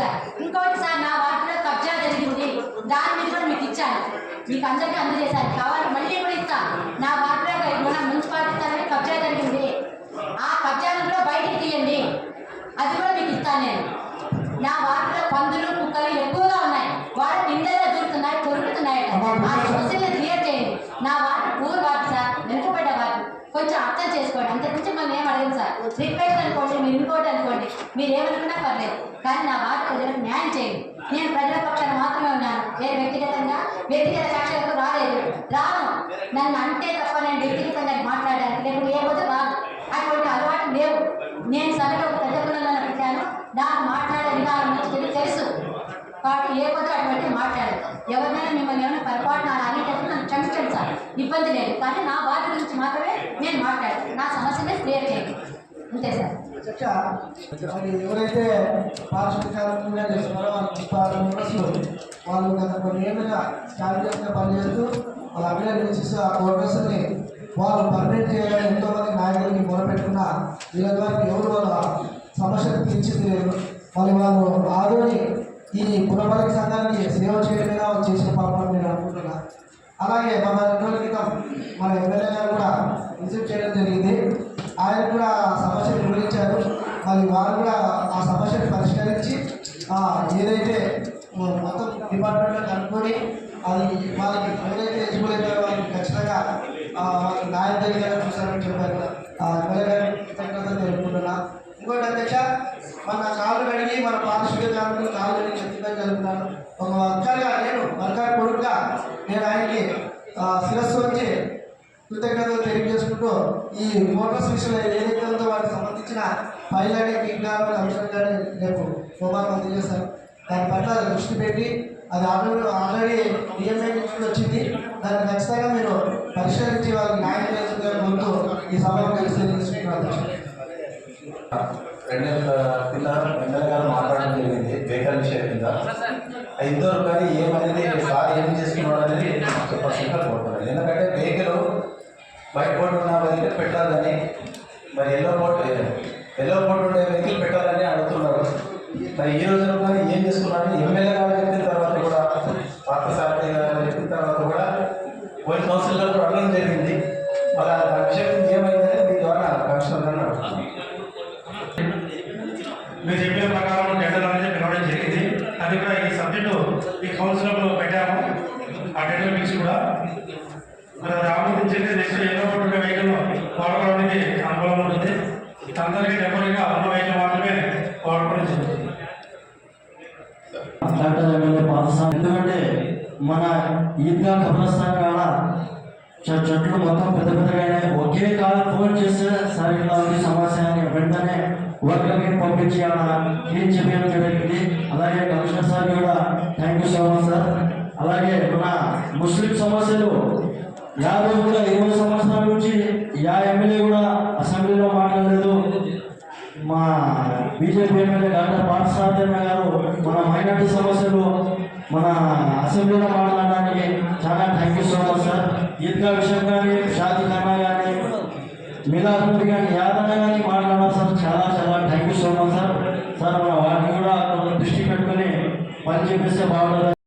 Sir. ఇంకోటి sir నా వార్డులో కబ్జా జరిగింది దాని మీద కూడా మీకు ఇచ్చాను. మీకు అందరికీ అందజేశారు కావాలి మళ్ళీ కూడా ఇస్తాను నా వార్డులో మన మున్సిపాలిటీ తరఫున కబ్జా జరిగింది ఆ కబ్జాను కూడా బయటకు తీయండి. అది కూడా మీకు ఇస్తాను నేను. నా వార్డులో పందులు కుక్కలు ఎక్కువగా ఉన్నాయి. వాడు నిందలో దొరుకుతున్నాయి కొరుకుతున్నాయి. కొంచెం అర్థం చేసుకోండి. అంతకుమించి మనం ఏం అడగం సార్? రిక్వెస్ట్ అనుకోండి మీరు ఇంకోటి అనుకోండి మీరు ఏమనుకున్నా పర్లేదు. కానీ నా బాధ ప్రజలకు న్యాయం చేయండి. నేను ప్రజల పక్షాన మాత్రమే ఉన్నాను. నేను వ్యక్తిగతంగా వ్యక్తిగత కక్షలకు రాలేదు. రాను. నన్ను అంటే తప్ప నేను వ్యక్తిగతంగా మాట్లాడడానికి లేకపోతే ఏ రాదు అటువంటి అలవాటు లేవు. నేను సభలో పెద్ద పిల్లలను పెట్టాను. నాకు మాట్లాడే విధానం తెలుసు. కాబట్టి లేకపోతే అటువంటి మాట్లాడదు. ఎవరినైనా మిమ్మల్ని ఏమైనా పొరపాటున అలా అనేటప్పుడు నన్ను క్షమించండి సార్. ఇబ్బంది లేదు. కానీ నా బాధ గురించి మాత్రమే నేను మాట్లాడదు నా సమస్యనే క్లియర్ చేయండి. అంతే సార్. ఎవరైతే పారిశుద్ధ్య చేస్తున్నారో వాళ్ళ ముప్పై మెంబర్స్లు వాళ్ళు గత కొన్ని ఏళ్ళుగా కార్యకర్తగా పనిచేస్తూ వాళ్ళ అభినందించి ఆ కోర్టర్స్ని వాళ్ళు పర్మిట్ చేయాలని ఎంతో మంది నాయకులకి మొదలుపెట్టుకున్న వీళ్ళ ద్వారా ఎవరు వాళ్ళ సమస్యను తీర్చింది వాళ్ళు వాళ్ళు ఆదోని ఈ పురపాలక సంఘానికి సేవ చేయడమేనా వాళ్ళు చేసిన పాపం నేను అనుకుంటున్నా. అలాగే మన రెండు రోజుల క్రితం మన ఎమ్మెల్యే గారు కూడా విజిట్ చేయడం జరిగింది. ఆయన కూడా ఆ సమస్యను వివరించారు. మరి వారు కూడా ఆ సమస్యను పరిష్కరించి ఏదైతే మొత్తం డిపార్ట్మెంట్లో కనుక్కొని అది వాళ్ళకి ఎవరైతే ఎలిజిబుల్ వాళ్ళకి ఖచ్చితంగా ఆ, వాళ్ళకి న్యాయం జరిగేలా చూసారని చెప్పారు. ఆ ఎమ్మెల్యే గారికి కృతజ్ఞతలు తెలుపుకుంటున్నా. ఇంకోటి అధ్యక్ష మన కాళ్ళు కడిగి మన పారిశుద్ధ్య కడిగి ఒక వర్కర్గా నేను వర్కర్ కొడుకుగా నేను ఆయనకి శిరస్సు వచ్చి కృతజ్ఞతలు తెలియజేసుకుంటూ ఈ మోటార్స్ విషయంలో ఏదైతే వారికి సంబంధించిన ఫైల్ కానీ కావాలి అంశం కానీ రేపు సోమవారం అందజేస్తాను దాని పట్ల దృష్టి పెట్టి అది ఆల్రెడీ ఆల్రెడీ డిఎంఐ నుంచి వచ్చింది. దాన్ని ఖచ్చితంగా మీరు పరిశీలించి వాళ్ళకి న్యాయం చేస్తుందని ముందు ఈ సభలో కలిసి తీసుకుంటున్నారు రెండు కింద ఎమ్మెల్యే గారు మాట్లాడడం జరిగింది వెహికల్ విషయం కింద ఇద్దరు కానీ ఏమనేది సార్ ఏం చేసుకున్నాడు అనేది చెప్పాల్సిందిగా కోరుతున్నాను ఎందుకంటే వెహికల్ వైట్ బోర్డు ఉన్న వెహికల్ పెట్టాలని మరి ఎల్లో బోర్డు ఎల్లో బోర్డు ఉండే వెహికల్ పెట్టాలని అడుగుతున్నారు. మరి ఈ రోజు కానీ ఏం చేసుకున్నాను ఎమ్మెల్యే గారు చెప్పిన తర్వాత కూడా పార్థసారథి గారు చెప్పిన తర్వాత కూడా పోలీస్ కౌన్సిల్ గారు కూడా అడగడం జరిగింది. మరి ఆ విషయం ఏమైందని మీ ద్వారా కమిషనర్ గారు మీరు చెప్పిన ప్రకారం టెండర్ అనేది పిలవడం జరిగింది. అది కూడా కౌన్సిలర్లో పెట్టాము. ఆ టెండర్ పిలిచి కూడా. మన అది ఆమోదించి నెక్స్ట్ ఏదో ఒకటి వెహికల్ వాడుకోవడానికి అనుకూలంగా ఉంటుంది అందరికీ టెంపరీగా ఉన్న వెహికల్ మాత్రమే వాడుకోవడం జరుగుతుంది ఎందుకంటే మన ఈద్గా కబ్రస్థాన్ కాడ చెట్లు మొత్తం పెద్ద పెద్దగానే ఒకే కాల్ ఫోన్ చేస్తే సార్ ఇలా ఉంది సమస్య అని వెంటనే వర్గంకి పంపించి అలా క్లీన్ చేయడం జరిగింది అలాగే కమిషనర్ సార్ కూడా thank you so much sir అలాగే మన ముస్లిం సమస్యలు యాభై కూడా ఇరవై సంవత్సరాల నుంచి యా ఎమ్మెల్యే కూడా అసెంబ్లీలో మాట్లాడలేదు. మా బీజేపీ ఎమ్మెల్యే డాక్టర్ పాఠశాల గారు మన మైనార్టీ సమస్యలు మన అసెంబ్లీలో మాట్లాడడానికి చాలా thank you so much sir Eidgah విషయం కానీ షాదీ ఖానా కానీ మిలాద్ కానీ యాదన కానీ మాట్లాడాలి సార్ చాలా చాలా thank you so much sir. Sir మన వాటిని కూడా కొంచెం దృష్టి పెట్టుకొని పని చేపిస్తే బాగుంటుంది.